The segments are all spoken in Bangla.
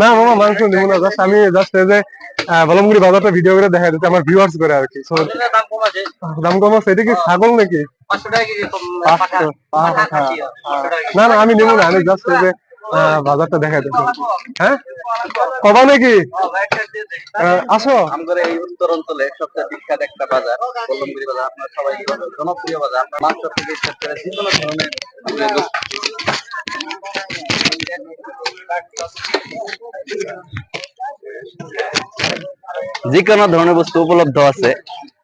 না, মামা, মাংস নিব না জাস্ট আমি জাস্ট এই যে বলমগুড়ি বাজারটা ভিডিও করে দেখা দিতে আমার ভিউয়ার্স করে আর কি। দাম কম আছে, এটা কি ছাগল নাকি। না না, আমি নিব না, আমি জাস্ট এই যে বাজারটা দেখাই দিতে হ্যাঁ? কবা নাকি? আসো। আমাদের এই উত্তর অঞ্চলে সবচেয়ে বিখ্যাত একটা বাজার কলমগিরি বাজার আপনার সবাই জনপ্রিয় বাজার, মাংস থেকে যে কোনো ধরনের যে কোনো ধরনের বস্তু উপলব্ধ আছে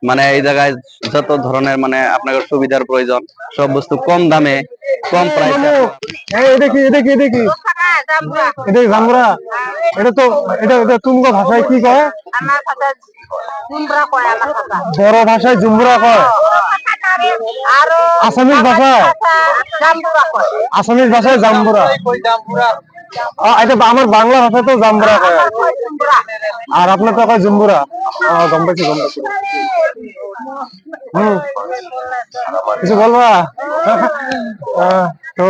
মানে এই জায়গায় যত ধরনের মানে আপনার সুবিধার প্রয়োজন, সব বস্তু কম দামে, কম প্রাইসে কি জামুরা ভাষায় কয় আমার কথা কুমড়া কয় আমার কথা বড় ভাষায় জুমুরা ভাষায়। জাম্বুরা ভাষায় এটা আমার বাংলা ভাষায় তো জাম্বুরা কয় আর আপনার তো কয় জুম্বুরা? গম পাইছি গম পাইছি। হুম। কিছু বলবা? তো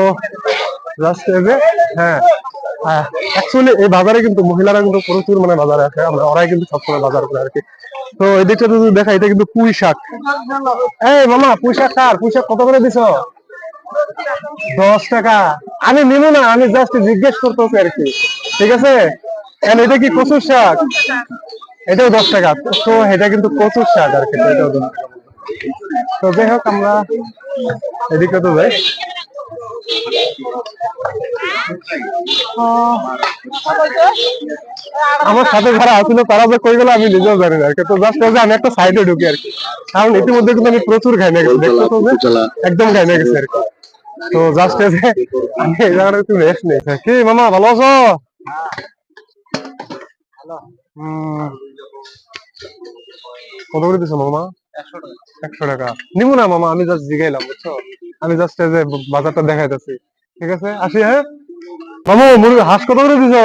জাস্ট এই হ্যাঁ। অ্যাকচুয়ালি এই বাজারে কিন্তু মহিলারা কিন্তু প্রচুর মানে বাজারে আছে আমরা ওরাই কিন্তু সবসময় বাজার করে আর কি। তো এদিকটা যদি দেখা, এটা কিন্তু পুঁই শাক। এই মামা, পুঁই শাক কার? পুঁই শাক কত করে দিছো? দশ টাকা। আমি নিব না আমি জাস্ট জিজ্ঞেস করতেছি আর কি। ঠিক আছে? এটা কি কচুর শাক? এটাও দশ টাকা। তো এটা কিন্তু কচুর শাক আর কি তো এটাও দশ টাকা। তো যাই হোক আমরা এদিকে তো যাই। আমার সাথে যারা আছিল তারা যে কই গেল আমি নিজেও জানি না আর কি। তো জাস্ট আমি একটা সাইডে ঢুকি আর কি। কারণ ইতিমধ্যে কিন্তু আমি প্রচুর খাই না গেছি যে একদম খাই না গেছি আর কি। তো জাস্ট যে আমি এই জায়গাটা একটু রেস্ট কি মামা ভালো আছো? কত করে দিছো মামা? একশো টাকা। নিবো না মামা আমি জাস্ট জিগাইলাম বুঝছ? আমি জাস্ট এই যে বাজারটা দেখাইতেছি। ঠিক আছে? আসি হ্যাঁ? মামু মুরগি হাঁস কত করে দিছো?